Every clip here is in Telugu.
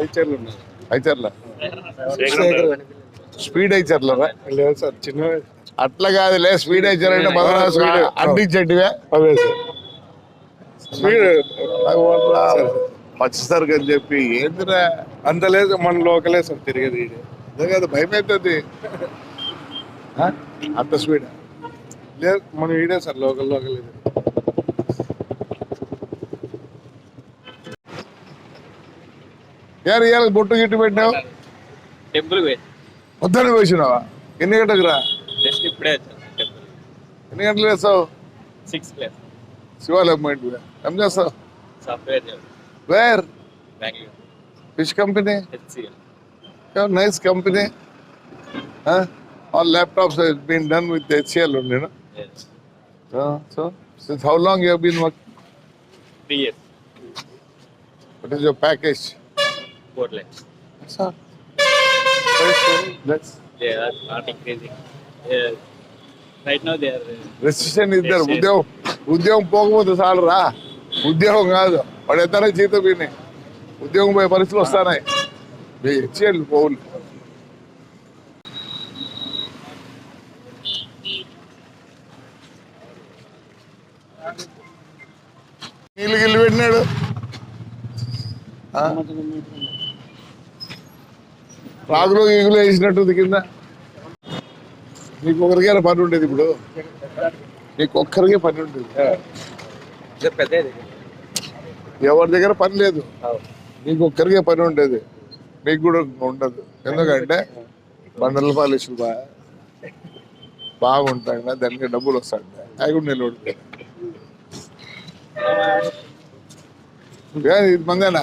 ఐచర్లు ఉన్నాయి. అయిచర్ల స్పీడ్ అయిచర్లరా లేదు సార్ చిన్న అట్లా కాదులే స్పీడ్ అయిచర్ అంటే మదరాసు స్పీడ్. అంటించటివే అవే సార్. స్పీడ్. పచ్చిసరికి అని చెప్పి ఏందిరా? అంత లేదు మన లోకలే సార్ తిరిగేది. అదే కదా భయం అవుతుంది ఆ? అంత స్పీడ్. లేదు మనం ఈడే సార్ లోకల్ లోకల్ ఇది. ఏ ఇవాళ బొట్టు గిట్టు పెట్టినావు టెంపుల్ పోయి పొద్దున్న వేసినావా ఎన్ని గంటలకు రా జస్ట్ ఇప్పుడే వచ్చాను టెంపుల్ ఎన్ని గంటలు వేస్తావు సిక్స్ క్లాస్ శివాలయం పోయింటి ఏం చేస్తావు software job where Bengaluru which company HCL nice company all laptops been done with HCL నేను so since how long you have been working three years what is your package? Yes, yes. ఉద్యోగం ఉద్యోగం పోకపోతే చాలు రా ఉద్యోగం కాదు. వాడు ఎత్తనే జీతం విని ఉద్యోగం పోయే పరిస్థితులు వస్తాయి హెచ్సిఎల్ పోవులు. నీళ్ళు గిల్లు పెట్టినాడు. ఆ? రాగులు ఈగులు వేసినట్టుంది కింద. నీకు ఒకరికే పని ఉండేది ఇప్పుడు. నీకు ఒక్కరికే పని పెద్ద ఎవరి దగ్గర పని లేదు. నీకు ఒక్కరికే పని ఉండేది. మీకు కూడా ఉండదు. ఎందుకంటే బండల పాలిషులు బాగా బాగుంటాయి దానికి డబ్బులు వస్తాయి అవి కూడా నిలబడుతాయి. ఏ, ఇది మందేనా?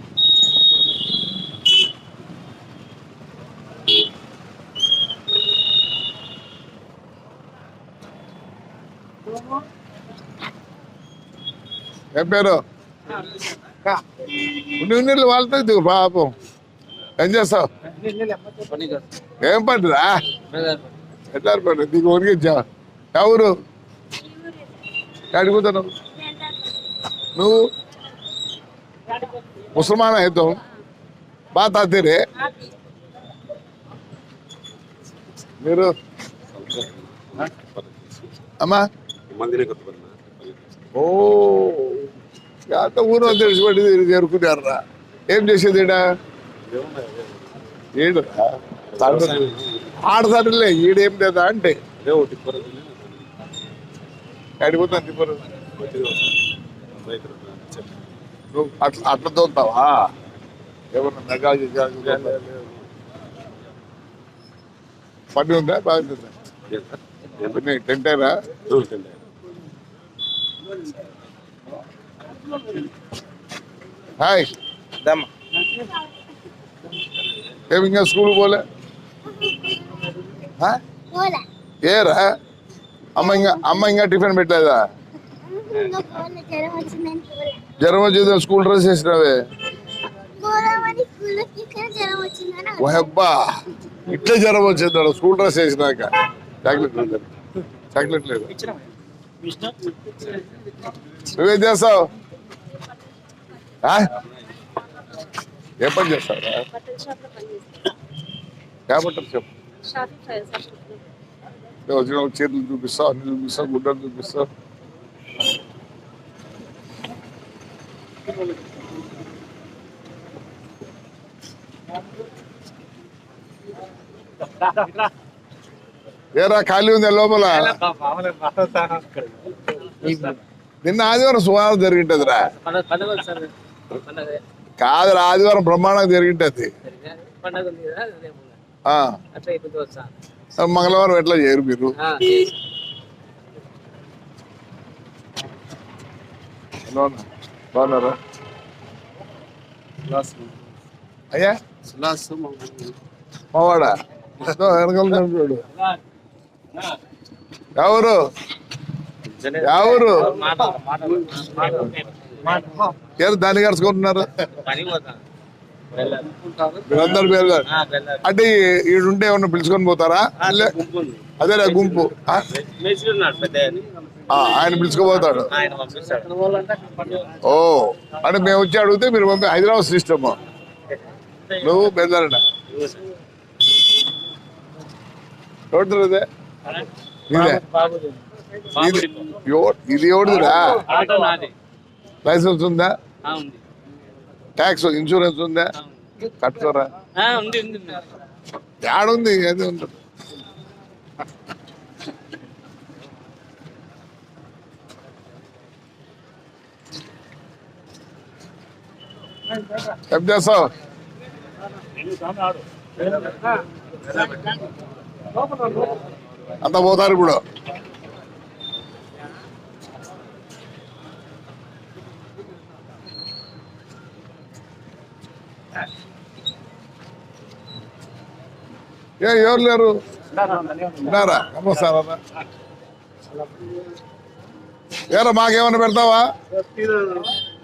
ఏం పేరు? నీళ్ళు వాళ్ళతో దిగు పాపం. ఏం చేస్తావు? ఏం పట్టురా ఎట్లా పట్టు నీకు ఉరికించా ఎవరు? అడుగుతున్నావు నువ్వు? ముసల్మాన్ అవుతావు బాత్ ఆతే మీరు? అమ్మా? ఓ అంత ఊరు తెలిసిపడి చేరుకున్నారా ఏం చేసేది ఈడ? ఏడురా ఆడతాడులే ఈడేం లేదా అంటే. అడిగిపోతాను తిప్పరు. నువ్వు అట్లా అట్లా తోలుతావా? ఏమన్నా మెగా పని ఉందా? బాగుందా పని? టెంటేరా హాయ్ दम ఏమి ఇంకా స్కూల్ పోలే ఆ? పోలే ఏరా అమ్మ ఇంకా అమ్మ ఇంకా టిఫిన్ పెట్టలేదా ఇంకా పోలే జ్వరం వచ్చిందని పోలే జ్వరం వచ్చేది స్కూల్ డ్రెస్ వేసినావే పోదామని స్కూల్లోకి ఇక్కడ జ్వరం వచ్చిందని ఓ అబ్బా ఇట్లే జ్వరం వచ్చేది స్కూల్ డ్రెస్ వేసినాక చాక్లెట్ లేదు చాక్లెట్ లేదు నువ్వేం చేస్తావు? ఆ? ఏ పని చేస్తావు? బట్టల షాప్లో పనిచేస్తాను కాబట్టి చెప్పు. షాపింగ్ ఫైల్ షాప్ నేను వచ్చిన చీరలు చూపిస్తావు అన్ని చూపిస్తావు గుడ్డలు చూపిస్తావు. ఏరా ఖాళీ ఉంది లోపల? నిన్న ఆదివారం సుమారు జరిగింటదిరా. కాదురా ఆదివారం బ్రహ్మాండంగా జరిగింటది. మంగళవారం ఎట్లా చేయరు మీరు? బాగున్నారా? అయ్యా? మావాడా? వెనకాల ఎవరు ఎవరు ఏదో దాన్ని కలుసుకుంటున్నారు మీరందరు పేరు అంటే ఈ- ఈడుంటే ఏమన్నా పిలుచుకొని పోతారా అదే గుంపు అదేలే గుంపు ఆయన. ఆ, పిలుచుకోపోతాడు ఓ అంటే మేము వచ్చి అడిగితే మీరు పంపి హైదరాబాద్ సిస్టమ్ నువ్వు బెదరడా ఎవరిదే ఇది ఇది ఎవరిదిరా ఆటో నాది. లైసెన్స్ ఉందా? ట్యాక్స్ ఇన్సూరెన్స్ ఉందా. కట్టుకోరా. ఏడుంది ఏది ఉంటుంది ఏం చేస్తావు? అంత పోతారు ఇప్పుడు. ఏ ఎవరు లేరు? ఉన్నారా? ఏరా మాకేమన్నా పెడతావా?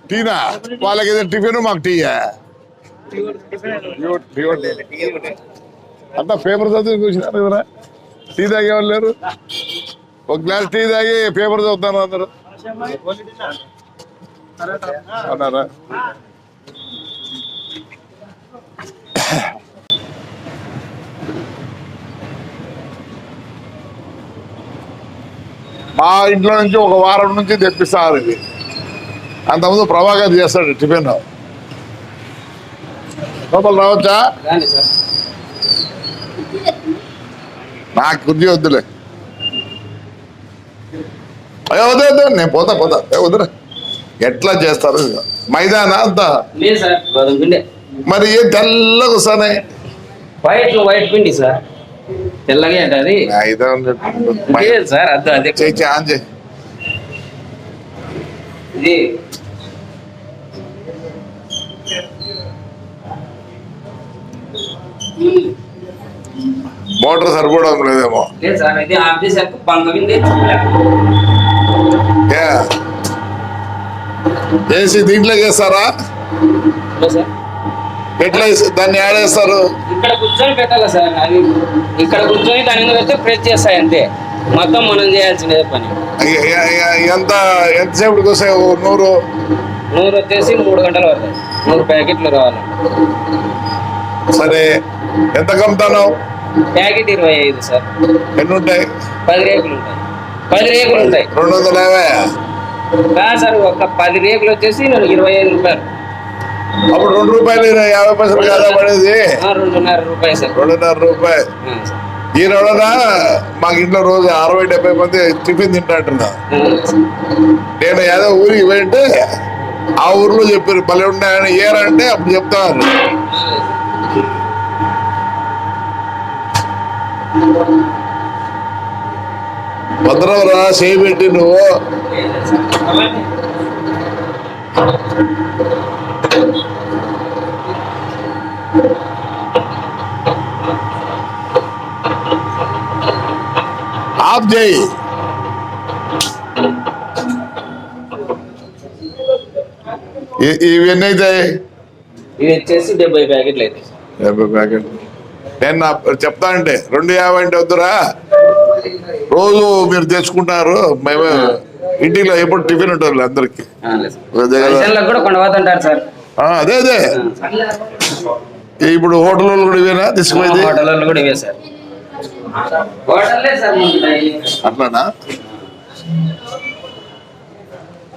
టీనా? వాళ్ళకి ఏదో టిఫిన్ మాకు టీయా. అంతా పేపర్ చదివి కూర్చున్నారు ఎవరా? టీ తాగేవాళ్ళు లేరు ఒక గ్లాస్ టీ తాగి పేపర్ చదువుతాను అందరు. అన్నారా మా ఇంట్లో నుంచి ఒక వారం నుంచి తెప్పిస్తారు ఇది. అంతకుముందు ప్రభాకర్ చేస్తాడు టిఫిన్. లోపల రావచ్చా? నాకు కుర్జీ వద్దులే. అయ్యో వద్దు వద్దు నేను పోతా పోతా. వద్దురా. ఎట్లా చేస్తారు? మైదానా అంతా? మరి ఏ తెల్లగా వస్తానే? వైట్ వైట్ పిండి సార్. తెల్లగా సార్ అద్దు అదే చేయి ఆన్ చేయి. ఇది. మోటార్ సరిపోవడం లేదేమో. వేసి దీంట్లో వేస్తారా ఎట్లా దాన్ని ఆడేస్తారు ఇక్కడ కూర్చొని పెట్టాలి సార్? అది ఇక్కడ కూర్చొని దాని మీద పెడితే ప్రెస్ చేస్తాయి అంతే. మొత్తం మనం చేయాల్సినదే పని. ఎంత ఎంతసేపటికి వస్తాయి నూరు? నూరు వచ్చేసి మూడు గంటలు పడుతుంది నూరు ప్యాకెట్లు రావాలి సరే. ఎంత కమ్ముతాను? ప్యాకెట్ ఇరవై ఐదు సార్. ఎన్ని ఉంటాయి పది రేకులు ఉంటాయి. పది రేకులు ఉంటాయి. రెండు వందల యాభై? కాదు సార్ ఒక పది రేకులు వచ్చేసి ఇరవై ఐదు రూపాయలు. అప్పుడు రెండు రూపాయలు ఇరవై యాభై పైసలు కదా పడేది? రెండున్నర రూపాయలు సార్. రెండున్నర రూపాయలు. ఈ రోజున మాకు ఇంట్లో రోజు అరవై డెబ్బై మంది టిఫిన్ తింటాంటున్నా. నేను ఏదో ఊరికి పోయింటే ఆ ఊర్లో చెప్పారు భలే ఉన్నాయని ఏరంటే అప్పుడు చెప్తాను భద్రవరా చేయబెట్టి నువ్వు. ఆఫ్ చేయి ఇవి ఎన్ని అవుతాయి ఇది వచ్చేసి డెబ్బై ప్యాకెట్లు అయితే. యాభై ప్యాకెట్ నేను నా చెప్తా అంటే రెండు యాభై అంటే వద్దురా. రోజు మీరు తెచ్చుకుంటారు మేమే ఇంటిలో ఎప్పుడు టిఫిన్ ఉంటుంది అందరికి. అదే అదే ఇప్పుడు హోటల్ వాళ్ళు కూడా ఇవేనా తీసుకుపోయింది. అట్లానా?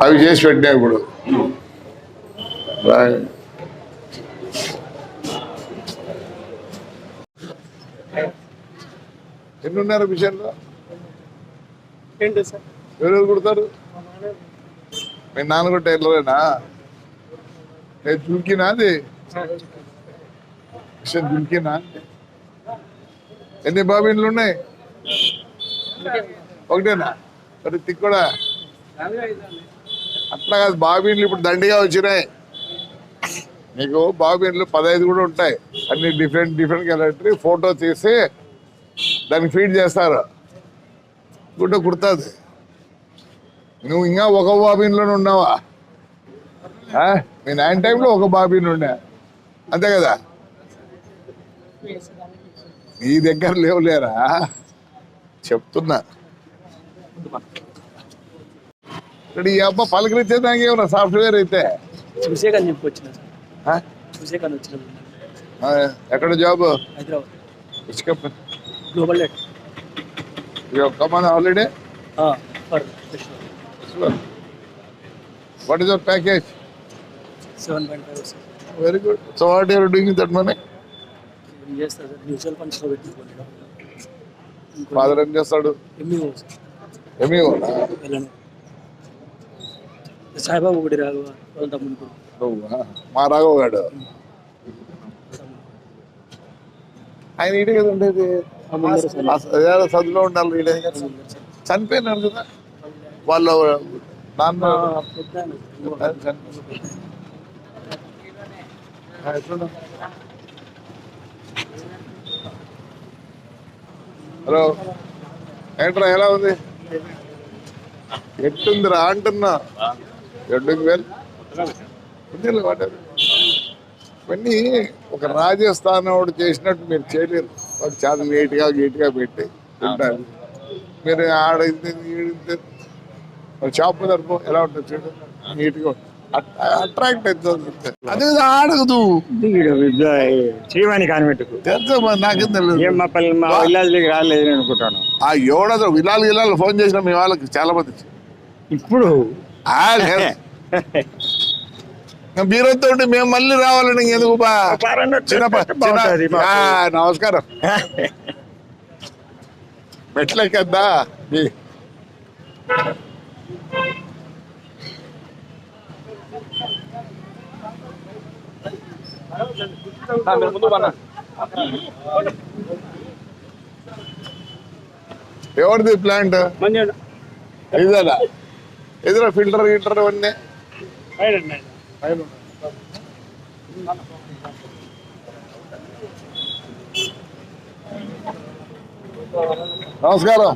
అవి చేసి పెట్టినా ఇప్పుడు. బాయ్. ఎన్ని ఉన్నారు మిషన్లో సార్. ఎవరెవరు కుడతారు? మీ నాన్న కూడా టైలరేనా నేను చుల్కినా అది? మిషన్ చుల్కినా? ఎన్ని బాబీన్లు ఉన్నాయి? ఒకటేనా? మరి తిక్కడా? అట్లా కాదు బాబీన్లు ఇప్పుడు దండిగా వచ్చినాయి. నీకు బాబీన్లు పదహైదు కూడా ఉంటాయి. అన్ని డిఫరెంట్ డిఫరెంట్ క్యారెక్టర్ ఫోటో తీసి దానికి ఫీడ్ చేస్తారు? గుడ్డ కుడుతుంది నువ్వు ఇంకా ఒక బాబిన్లోనే ఉన్నావా? మీ నాయన టైంలో ఒక బాబిన్ ఉండే. అంతే కదా? నీ దగ్గర లేవులేరా? చెప్తున్నా. ఇక్కడ ఈ అబ్బా పలకరించేదానికి ఏమన్నా సాఫ్ట్వేర్ అయితే? చూసే కానీ చెప్పి వచ్చిన. సార్ ఆ? చూసే కానీ వచ్చిన. ఆ, ఎక్కడ job? Hyderabad. Global common holiday what is your package seven point five sir very good so what you're doing that money sir mutual ఫండ్స్లో పెట్టుకోండి ఫాదర్ ఏం చేస్తాడు? ఎంఈఓ ఏమీ వెళ్ళను సాయిబాబు ఒకటి రాఘవ వాళ్ళ తమ్ముడు మా రాఘవ్ గాడు ఆయన ఈడే కదా ఉండేది చదువులో ఉండాలి ఈడే చనిపోయినాడు కదా. వాళ్ళ నాన్న? హలో. ఏంట్రా ఎలా ఉంది? ఎట్టుందిరా అంటున్నా. ఎడ్డుకు వెల్. ఉందిలే whatever. ఇవన్నీ ఒక రాజస్థాన్ వాడు చేసినట్టు మీరు చేయలేరు. వాడు చాలా నీట్గా గీట్గా పెట్టి ఉంటారు మీరు ఆడ షాప్ తరపు ఎలా ఉంటుంది చూడు? నీట్గా అట్రాక్ట్ అవుతుంది అదే ఆడగదు. శ్రీవాణి కాన్వెంట్కు తెలుసా మరి నాకేం తెలియదు మా పల్లె మా విలేజ్లోకి రాలేదు నేను అనుకుంటాను. ఆ ఎవడో విలాలు గిలాలు ఫోన్ చేసిన మీ వాళ్ళకి చాలా మంది ఇప్పుడు? ఉంటే మేము మళ్ళీ రావాలండి ఎందుకు నమస్కారం. మెట్లెక్కద్దా? మీ- ఎవరిది ప్లాంట్? ఇదేనా? ఎదురా ఫిల్టర్ గిల్టర్ అవన్నీ? నమస్కారం.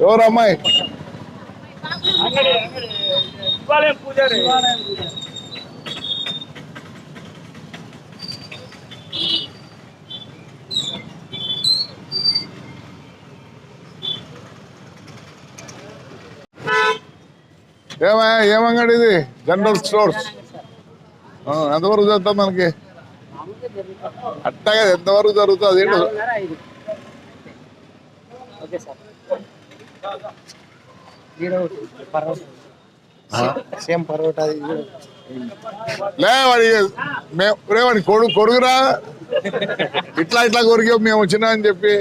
ఎవరు అమ్మాయి? పూజారి. ఏమా ఏమంగడి ఇది? జనరల్ స్టోర్స్ ఎంతవరకు చదువుతాం మనకి? అట్టగా ఎంతవరకు జరుగుతుంది ఏంటో? Okay sir. జీరో పర్వతం. సేమ్ పర్వత లే వాడి మేము రే వాడి కొడుకు కొడుకురా. ఇట్లా ఇట్లా కొరికాం మేము వచ్చినా అని చెప్పి.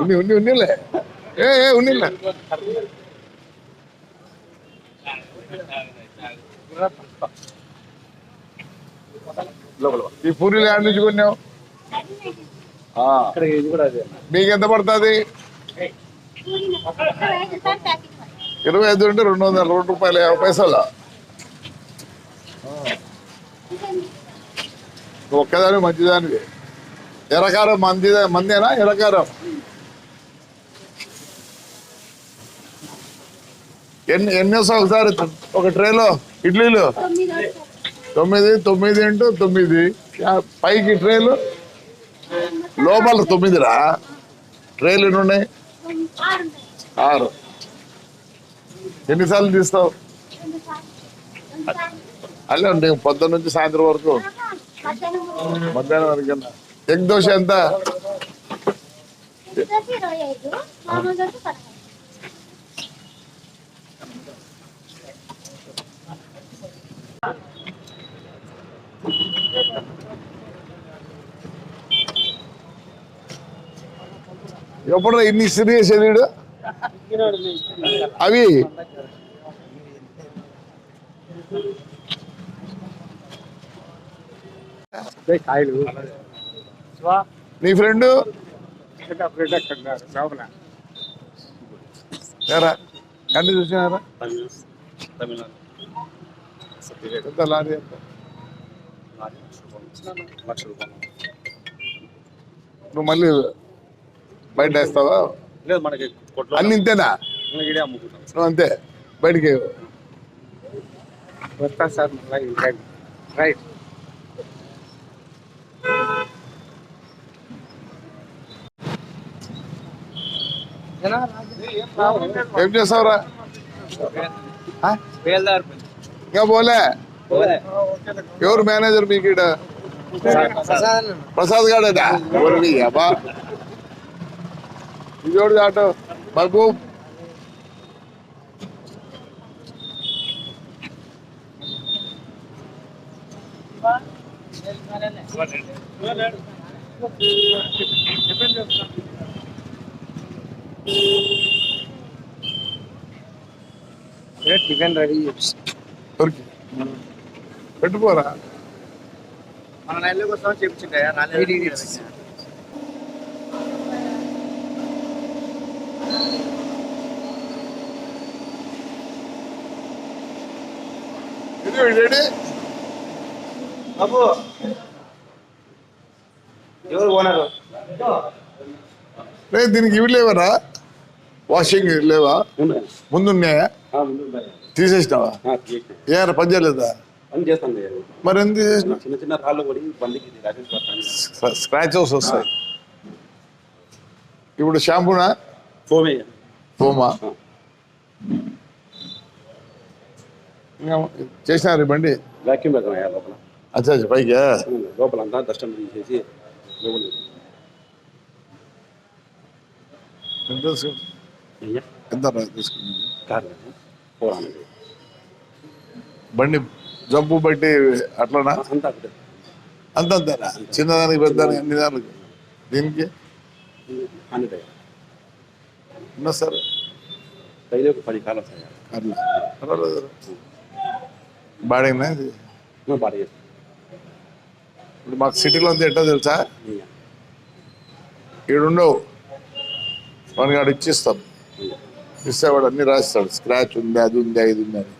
ఉన్ని ఉన్ని ఉన్నిలే. ఏ ఏ ఉన్నిలే. ఈ పూరీలు యాడ్ నుంచి కొన్నావు? ఆ, ఇక్కడ ఇది కూడా అదే. మీకు ఎంత పడుతుంది? ఇరవై ఐదు అంటే రెండు వందల రెండు రూపాయలు యాభై పైసలు? ఒక్కదాని మంచిదానివి. ఎరకారం మందిదే మందేనా? ఎరకారం. ఎన్ని ఎన్ని ఒకసారి? ఒక ట్రేలో ఇడ్లీలు? తొమ్మిది తొమ్మిది ఇంటూ తొమ్మిది. పైకి ట్రేలు? లోపల తొమ్మిదిరా? ట్రేలు ఎన్ని ఉన్నాయి? ఆరు. ఎన్నిసార్లు తీస్తావు? అల్లే నేను పొద్దున్న నుంచి సాయంత్రం వరకు మధ్యాహ్నం వరకు ఎగ్ దోశ ఎంత? ఎప్పుడు ఇన్ని సీరియస్ వీడు? అవి నీ ఫ్రెండ్? ఎరా కంటి చూసినారా? తమిళనాడు ఎంత లారీ ఎంత నువ్వు మళ్ళీ బయట వేస్తావా? లేదు మనకి కొట్లో అన్ని ఇంతేనా? నువ్వు అంతే. బయటికి వస్తా సార్ రైట్. ఏం చేస్తావురా ఇంకా పోలే? ఎవరు మేనేజర్ మీకు ఇక్కడ ప్రసాద్ గాడేదా అబ్బా. ఇదోడు ఆటో? మహబూబ్. టిఫిన్ రెడీ దొరికి పెట్టుకోరా? మన నెల కోసం రెడీ బాబు. ఎవరు ఓనరు? దీనికి ఇవి లేవరా? వాషింగ్ లేవా? ముందున్నాయా? తీసేసినావా? ఏ పని చేయలేదా? మరి ఎందుకు చేసిన చిన్న చిన్న రాళ్ళు పడి స్క్రాచెస్ వస్తాయి. ఇప్పుడు షాంపూనా? ఫోమే. ఫోమా? చేసినారు బండి? పెడతాం అయ్యా లోపల. అచ్చా అచ్చా పైకి. లోపల అంతా అంతా తీసేసి ఎంత ఎంత రా తీసుకున్నది కార్ బండి జబ్బు బట్టి అట్లనా? అంతా ఒకటే అంత. అంతేనా చిన్నదానికి పెద్దదానికి అన్ని దానికి? దీనికి ఉన్నా సార్. పది కాలం. బాడీనా ఇది? ఇప్పుడు మాకు సిటీలో అంతా ఎట్టో తెలుసా? ఈడుండవు. మనకి ఆడు ఇచ్చిస్తాం. ఇస్తే వాడు అన్ని రాస్తాడు. స్క్రాచ్ ఉంది అది ఉంది ఇది ఉంది అని.